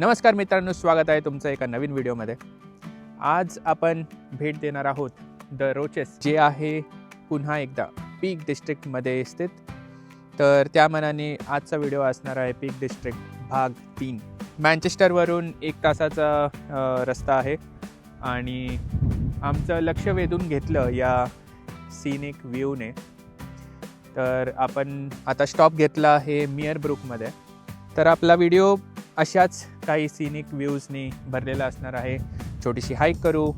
नमस्कार मित्रांनो स्वागत आहे तुमचं एका नवीन व्हिडिओमध्ये. आज आपण भेट देणार आहोत द रोचेस जे आहे पुन्हा एकदा पीक डिस्ट्रिक्टमध्ये स्थित. तर त्या मनाने आजचा व्हिडिओ असणार आहे पीक डिस्ट्रिक्ट भाग तीन. मँचेस्टरवरून एक तासाचा रस्ता आहे. आणि आमचं लक्ष वेधून घेतलं या सिनिक व्ह्यूने तर आपण आता स्टॉप घेतला आहे मियर ब्रुकमध्ये तर आपला व्हिडिओ अशाच काही सिनिक व्ह्यूजनी भरलेला असणार आहे. छोटीशी हाईक करू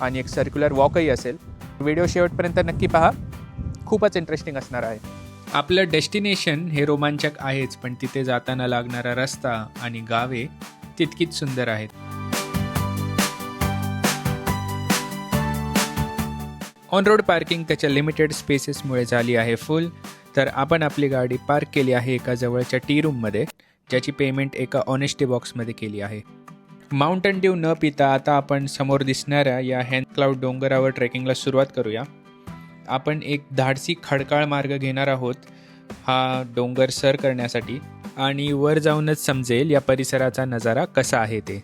आणि एक सर्क्युलर वॉकही असेल. व्हिडिओ शेवटपर्यंत नक्की पहा. खूपच इंटरेस्टिंग असणार आहे. आपलं डेस्टिनेशन हे रोमांचक आहेच पण तिथे जाताना लागणारा रस्ता आणि गावे तितकीच सुंदर आहेत. ऑन रोड पार्किंग त्याच्या लिमिटेड स्पेसेसमुळे झाली आहे फुल तर आपण आपली गाडी पार्क केली आहे एका जवळच्या टी रूममध्ये ज्याची पेमेंट एका ऑनेस्टी बॉक्समध्ये केली आहे. माउंटन ड्यू न पिता आता आपण समोर दिसणाऱ्या या हॅन्ड क्लाउड डोंगरावर ट्रेकिंगला सुरुवात करूया. आपण एक धाडसी खडकाळ मार्ग घेणार आहोत हा डोंगर सर करण्यासाठी आणि वर जाऊनच समजेल या परिसराचा नजारा कसा आहे ते.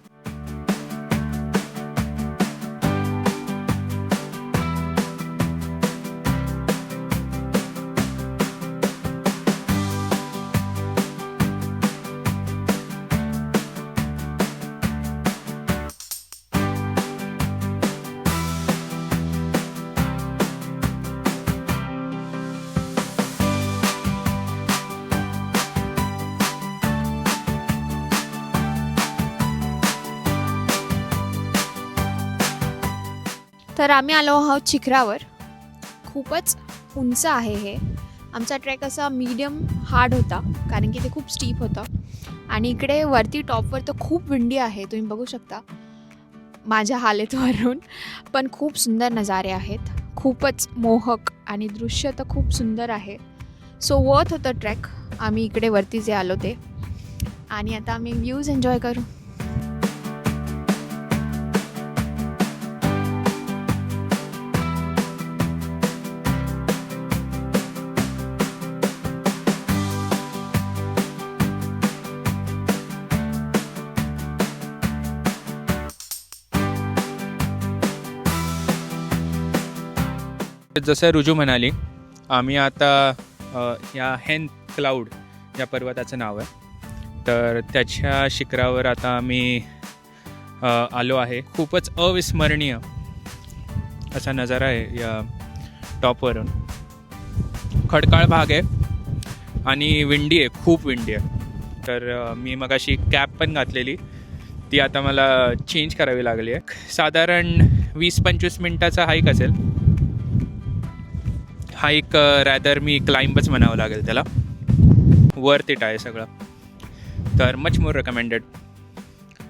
तर आम्ही आलो आहोत शिखरावर खूपच उंच आहे हे. आमचा ट्रॅक असा मीडियम हार्ड होता कारण की ते खूप स्टीप होतं. आणि इकडे वरती टॉपवर तर खूप विंडी आहे तुम्ही बघू शकता. माझ्या हालेतवरून. पण खूप सुंदर नजारे आहेत. खूपच मोहक आणि दृश्य तर खूप सुंदर आहे. सो वर्थ होतं ट्रॅक. आम्ही इकडे वरती जे आलो ते. आणि आता आम्ही व्ह्यूज एन्जॉय करू. जसं रुजू म्हणाली आम्ही आता या हेन क्लाउड या पर्वताचं नाव आहे. तर त्याच्या शिखरावर आता आम्ही आलो आहे. खूपच अविस्मरणीय असा नजारा आहे या टॉपवरून. खडकाळ भाग आहे आणि विंडी आहे खूप विंडी आहे. तर मी मगाशी कॅप पण घातलेली. ती आता मला चेंज करावी लागली आहे. साधारण वीस पंचवीस मिनटाचा हाईक असेल. हा एक रॅदर मी क्लाइंबच म्हणावं लागेल त्याला. वर्थ इट आहे सगळं. तर much more recommended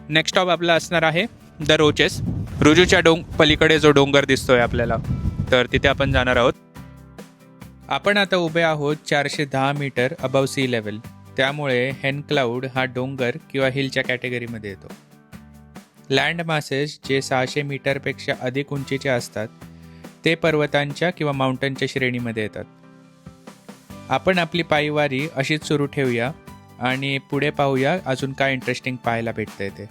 next stop आपला असणार आहे द रोचेस रुजूच्या डोंग पलीकडे जो डोंगर दिसतोय आपल्याला तर तिथे आपण जाणार आहोत. आपण आता उभे आहोत चारशे दहा मीटर अबव सी लेवल त्यामुळे हेन क्लाउड हा डोंगर किंवा हिलच्या कॅटेगरीमध्ये येतो. लँड मासेस जे सहाशे मीटरपेक्षा अधिक उंचीचे असतात ते पर्वतांच्या किंवा माउंटनच्या श्रेणीमध्ये येतात. आपण आपली पायवारी अशीच सुरू ठेवूया आणि पुढे पाहूया अजून काय इंटरेस्टिंग पाहायला भेटतंय ते.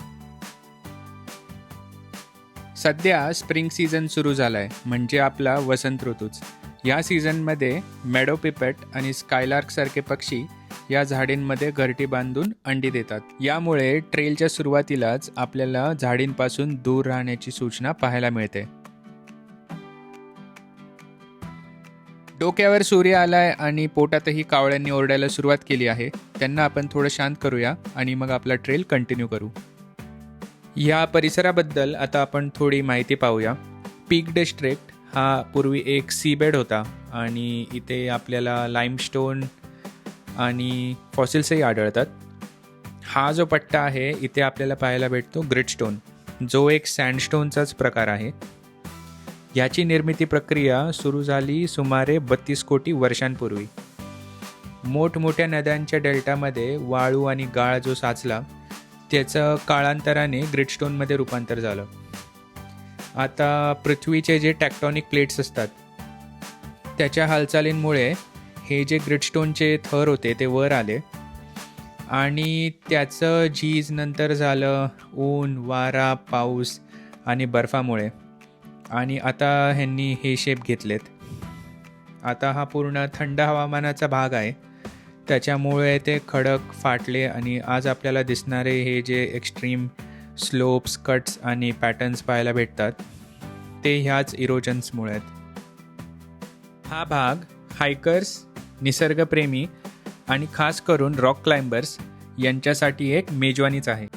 सध्या स्प्रिंग सीझन सुरू झालाय म्हणजे आपला वसंत ऋतूच. या सीझनमध्ये मेडो पिपेट आणि स्कायलार्क सारखे पक्षी या झाडींमध्ये घरटी बांधून अंडी देतात. यामुळे ट्रेलच्या सुरुवातीलाच आपल्याला झाडींपासून दूर राहण्याची सूचना पाहायला मिळते. डोक्यावर सूर्य आलाय आणि पोटातही कावळ्यांनी ओरडायला सुरुवात केली आहे. त्यांना आपण थोडं शांत करूया आणि मग आपला ट्रेल कंटिन्यू करू. या परिसराबद्दल आता आपण थोडी माहिती पाहूया. पीक डिस्ट्रिक्ट हा पूर्वी एक सीबेड होता आणि इथे आपल्याला लाईमस्टोन आणि फॉसिल्सही आढळतात. हा जो पट्टा आहे इथे आपल्याला पाहायला भेटतो ग्रिडस्टोन जो एक सँडस्टोनचाच प्रकार आहे. याची निर्मिती प्रक्रिया सुरू झाली सुमारे बत्तीस कोटी वर्षांपूर्वी. मोठमोठ्या नद्यांच्या डेल्टामध्ये वाळू आणि गाळ जो साचला त्याचं काळांतराने ग्रिडस्टोनमध्ये रूपांतर झालं. आता पृथ्वीचे जे टॅक्टॉनिक प्लेट्स असतात त्याच्या हालचालींमुळे हे जे ग्रिडस्टोनचे थर होते ते वर आले. आणि त्याचं झीज नंतर झालं ऊन वारा पाऊस आणि बर्फामुळे. आणि आता ह्यांनी हे शेप घेतलेत. आता हा पूर्ण थंड हवामानाचा भाग आहे. त्याच्यामुळे ते खडक फाटले आणि आज आपल्याला दिसणारे हे जे एक्स्ट्रीम स्लोप्स कट्स आणि पॅटर्न्स पाहायला भेटतात ते ह्याच इरोजन्समुळे आहेत. हा भाग हायकर्स निसर्गप्रेमी आणि खास करून रॉक क्लाइंबर्स यांच्यासाठी एक मेजवानीच आहे.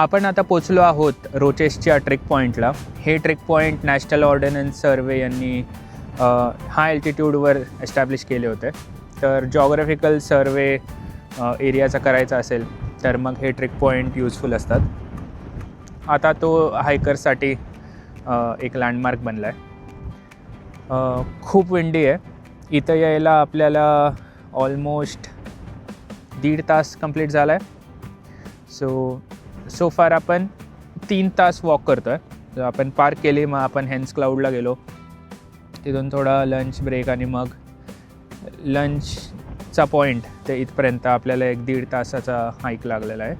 आपण आता पोचलो आहोत रोचेसच्या ट्रेक पॉईंटला हे trek point national ordnance survey यांनी हाय अल्टिट्यूडवर एस्टॅब्लिश केले होते. तर जॉग्राफिकल सर्वे एरियाचा करायचा असेल तर मग हे ट्रेक पॉईंट यूजफुल असतात. आता तो हायकर्ससाठी एक लँडमार्क बनला आहे खूप विंडी आहे. इथं यायला आपल्याला ऑलमोस्ट दीड तास कंप्लीट झाला आहे सो सो फार आपण तीन तास वॉक करतो आहे आपण पार्क केली मग आपण हेन्स क्लाउडला गेलो. तिथून थोडा लंच ब्रेक आणि मग लंचचा पॉईंट ते इथपर्यंत आपल्याला एक दीड तासाचा हाईक लागलेला आहे.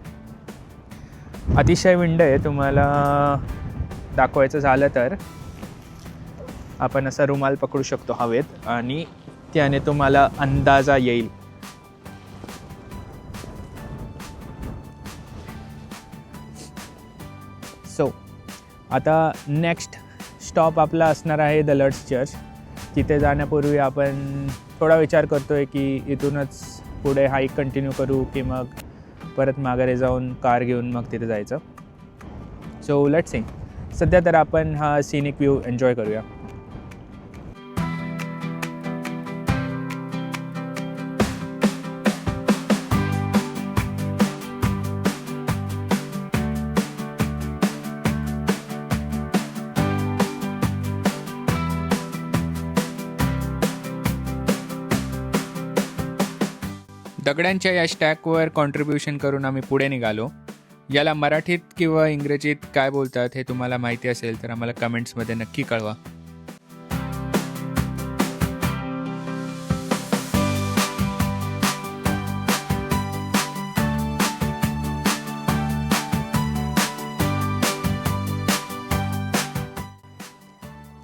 अतिशय विंड आहे तुम्हाला दाखवायचं झालं तर आपण असा रुमाल पकडू शकतो हवेत आणि त्याने तुम्हाला अंदाजा येईल. आता नेक्स्ट स्टॉप आपला असणार आहे द लर्ड्स चर्च तिथे जाण्यापूर्वी आपण थोडा विचार करतो आहे की इथूनच पुढे हाईक कंटिन्यू करू की मग परत माघारे जाऊन कार घेऊन मग तिथे जायचं. सो लेट सिंग सध्या तर आपण हा सिनिक व्ह्यू एन्जॉय करूया. दगडांच्या या स्टॅकवर कॉन्ट्रीब्युशन करून आम्ही पुढे निघालो. याला मराठीत किंवा इंग्रजीत काय बोलतात हे तुम्हाला माहिती असेल तर आम्हाला कमेंट्समध्ये नक्की कळवा.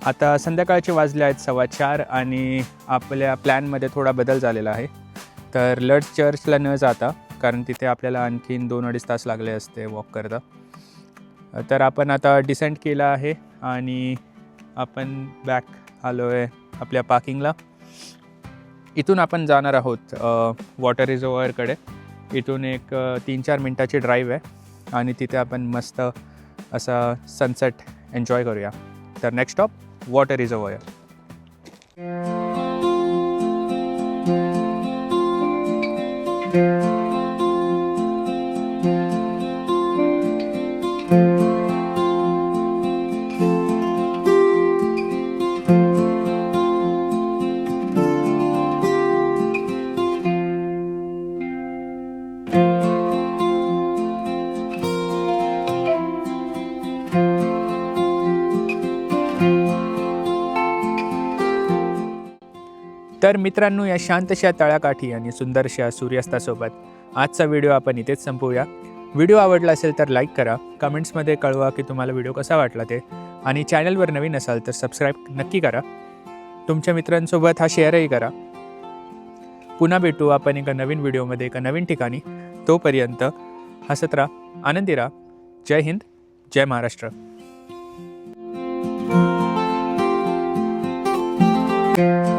आता संध्याकाळचे वाजले आहेत सव्वा चार आणि आपल्या प्लॅनमध्ये थोडा बदल झालेला आहे. तर लर्ड चर्चला न जाता कारण तिथे आपल्याला आणखीन दोन अडीच तास लागले असते वॉक करता. तर आपण आता डिसेंट केला आहे आणि आपण बॅक आलो आहे आपल्या पार्किंगला इथून आपण जाणार आहोत वॉटर रिझर्वरकडे इथून एक तीन चार मिनटाची ड्राईव्ह आहे आणि तिथे आपण मस्त असा सनसेट एन्जॉय करूया. तर next stop water reservoir तर मित्रांनो या शांतशा तळाकाठी आणि सुंदरशा सूर्यास्तासोबत आजचा व्हिडिओ आपण इथेच संपवूया व्हिडिओ आवडला असेल तर लाईक करा कमेंट्समध्ये कळवा की तुम्हाला व्हिडिओ कसा वाटला ते. आणि चॅनलवर नवीन असाल तर सबस्क्राईब नक्की करा. तुमच्या मित्रांसोबत हा शेअरही करा. पुन्हा भेटू आपण एका नवीन व्हिडिओमध्ये एका नवीन ठिकाणी. तोपर्यंत हसत राहा आनंदी राहा. जय हिंद जय महाराष्ट्र. thank you